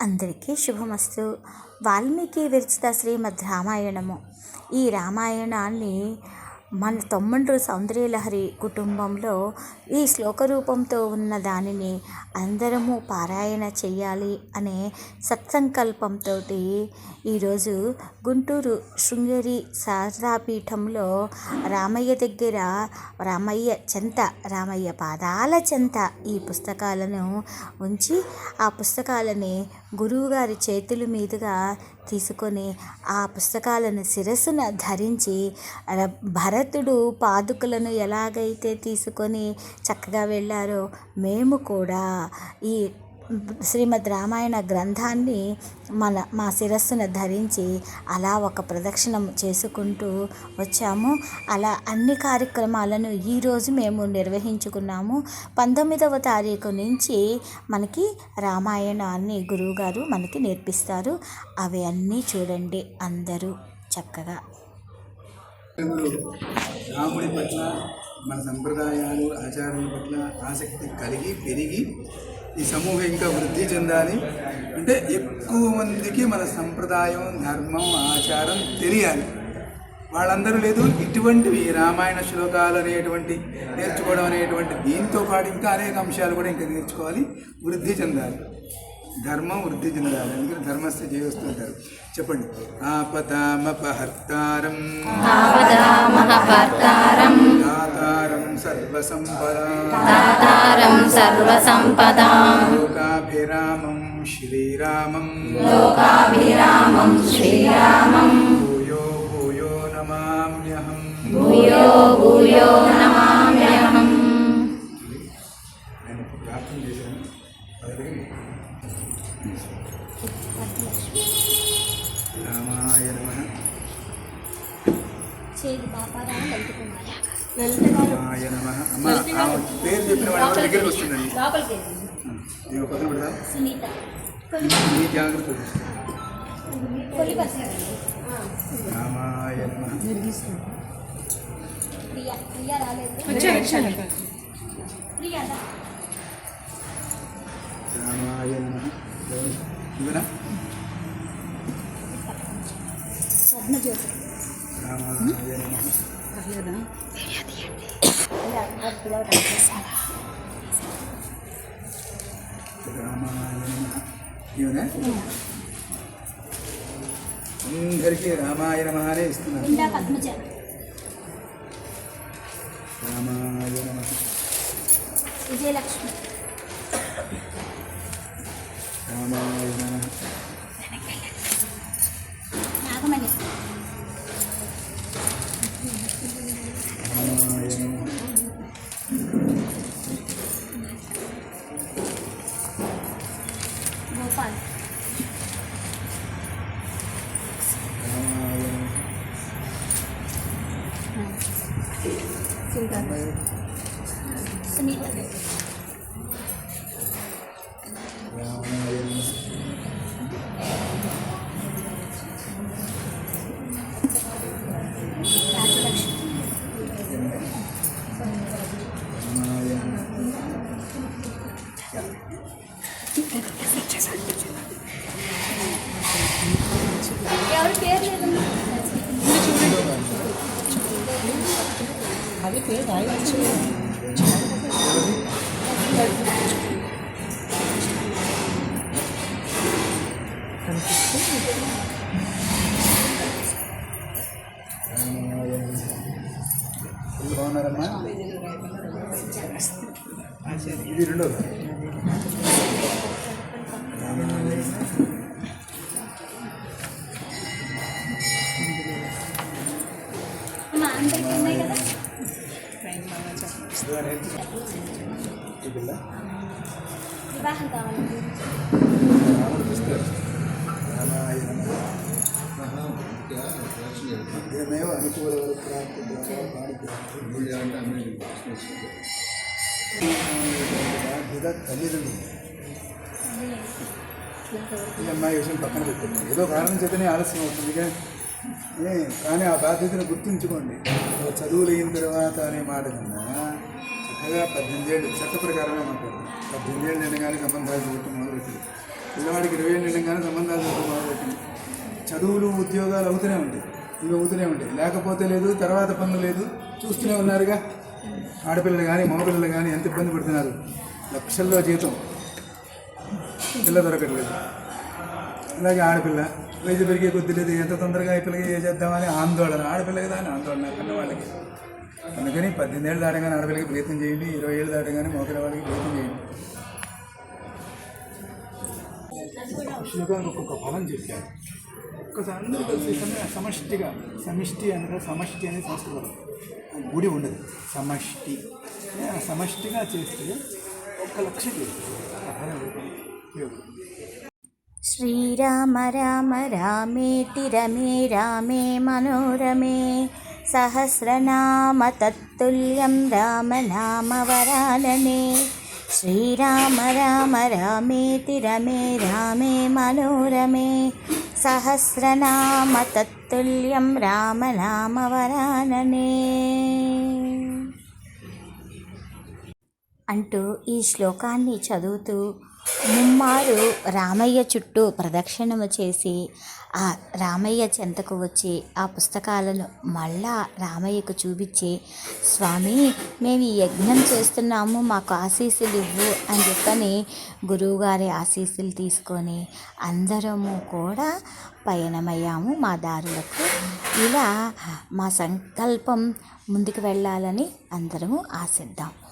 అందరికీ శుభమస్తు. వాల్మీకి విరచిత శ్రీమద్ రామాయణము ఈ రామాయణాన్ని మన తమ్ముండ్రు సౌందర్యలహరి కుటుంబంలో ఈ శ్లోక రూపంతో ఉన్న దానిని అందరము పారాయణ చేయాలి అనే సత్సంకల్పంతో ఈరోజు గుంటూరు శృంగేరి శారదాపీఠంలో రామయ్య దగ్గర రామయ్య చెంత రామయ్య పాదాల చెంత ఈ పుస్తకాలను ఉంచి ఆ పుస్తకాలని గురువుగారి చేతుల మీదుగా తీసుకొని ఆ పుస్తకాలను శిరస్సున ధరించి భరతుడు పాదుకలను ఎలాగైతే తీసుకొని చక్కగా వెళ్ళారో మేము కూడా ఈ శ్రీమద్ రామాయణ గ్రంథాన్ని మన మా శిరస్సును ధరించి అలా ఒక ప్రదక్షిణం చేసుకుంటూ వచ్చాము. అలా అన్ని కార్యక్రమాలను ఈరోజు మేము నిర్వహించుకున్నాము. పంతొమ్మిదవ తారీఖు నుంచి మనకి రామాయణాన్ని గురువుగారు మనకి నేర్పిస్తారు. అవి అన్నీ చూడండి అందరూ చక్కగా. రాముడి పట్ల మన సంప్రదాయాలు ఆచారాల పట్ల ఆసక్తి కలిగి పెరిగి ఈ సమూహం ఇంకా వృద్ధి చెందాలి. అంటే ఎక్కువ మందికి మన సంప్రదాయం ధర్మం ఆచారం తెలియాలి. వాళ్ళందరూ లేదు ఇటువంటివి రామాయణ శ్లోకాలు అనేటువంటి నేర్చుకోవడం అనేటువంటి దీంతో పాటు ఇంకా అనేక అంశాలు కూడా ఇంకా నేర్చుకోవాలి వృద్ధి చెందాలి. ధర్మం వృద్ధి చెందాలి. అందుకని ధర్మస్థ చేయవస్తుంటారు చెప్పండి. ఆపదామపహర్తారం దాతారం సర్వసంపదా. దాతారం సర్వసంపదాం. లోకాభిరామం శ్రీరామం. లోకాభిరామం శ్రీరామం. భూయో భూయో నమామ్యహం భూయో భూయో నమామ్యహం రామాయ నమః. అమ్మ ఆమె పేరు చెప్పిన వాళ్ళ దగ్గరికి వస్తుందండి. నేను పక్కన పెడతా మీ జాగ్రత్త రామాయ నమః. రామాయ అందరికీ రామాయ నమః అనే ఇస్తున్నాను రామాయ నమః. విజయలక్ష్మి. రామాయ నమః. సునీత రామాయ రామాయ నమః ఇది బాగున్నారమ్మా ఇది రెండోది వివాహం కావాలి ఏమేవ అనుకూల బాధ్యత తల్లిదండ్రులు ఈ అమ్మాయి విషయం పక్కన పెట్టండి. ఏదో కారణం చేతనే ఆలస్యం అవుతుంది. కానీ ఆ బాధ్యతను గుర్తుంచుకోండి. చదువులు అయిన తర్వాత అనే మాట కన్నా చక్కగా పద్దెనిమిది ఏళ్ళు చట్ట ప్రకారమే మాట్లాడు పద్దెనిమిది ఏళ్ళు నిండగానే సంబంధాలు చూడటం మొదలుపెట్టింది. పిల్లవాడికి ఇరవై ఏళ్ళు నిండగానే సంబంధాలు చూడటం మొదలుపెట్టింది. చదువులు ఉద్యోగాలు అవుతూనే ఉంటాయి. ఇవి అవుతూనే ఉంటాయి. లేకపోతే లేదు తర్వాత పనులు లేదు చూస్తూనే ఉన్నారుగా. ఆడపిల్లలు కానీ మగపిల్లలు కానీ ఎంత ఇబ్బంది పడుతున్నారు? లక్షల్లో జీతం. పిల్ల దొరకట్లేదు. అలాగే ఆడపిల్ల. వయసు పెరిగే కొద్ది లేదు ఎంత తొందరగా ఈ పిల్లకి ఏ చేద్దామని ఆందోళన. ఆడపిల్ల కదా అని ఆందోళన పిల్లవాళ్ళకి. అందుకని పద్దెనిమిది ఏళ్ళు దాటగానే ఆడపిల్లకి ప్రయత్నం చేయండి ఇరవై ఏళ్ళు దాటగానే మగపిల్ల వాళ్ళకి ప్రయత్నం చేయండి. ఒక్కొక్క ఫలం చెప్పారు. ఒక్కసారి అందరూ కలిసి సమ- సమష్టిగా సమిష్టి అనగా సమష్టి అనేది సంస్కృతం గుడి ఉండదు. సమష్టి. సమష్టిగా చేస్తే ఒక్క లక్ష శ్రీరామ రామ రామేతి రమే రామే మనోరమే సహస్రనామ తత్తుల్యం రామనామవరాలనే. శ్రీరామ రామ రామేతి రమే రామే మనోరమే. సహస్రనామ తత్తుల్యం రామ వరాననే అంటూ ఈ శ్లోకాన్ని చదువుతూ ముమ్మారు రామయ్య చుట్టూ ప్రదక్షిణము చేసి ఆ రామయ్య చెంతకు వచ్చి ఆ పుస్తకాలను మళ్ళా రామయ్యకు చూపించి స్వామి మేము ఈ యజ్ఞం చేస్తున్నాము మాకు ఆశీస్సులు ఇవ్వు అని చెప్పని గురువుగారి ఆశీస్సులు తీసుకొని అందరము కూడా పయనమయ్యాము మా దారులకు. ఇలా మా సంకల్పం ముందుకు వెళ్ళాలని అందరము ఆశిద్దాం.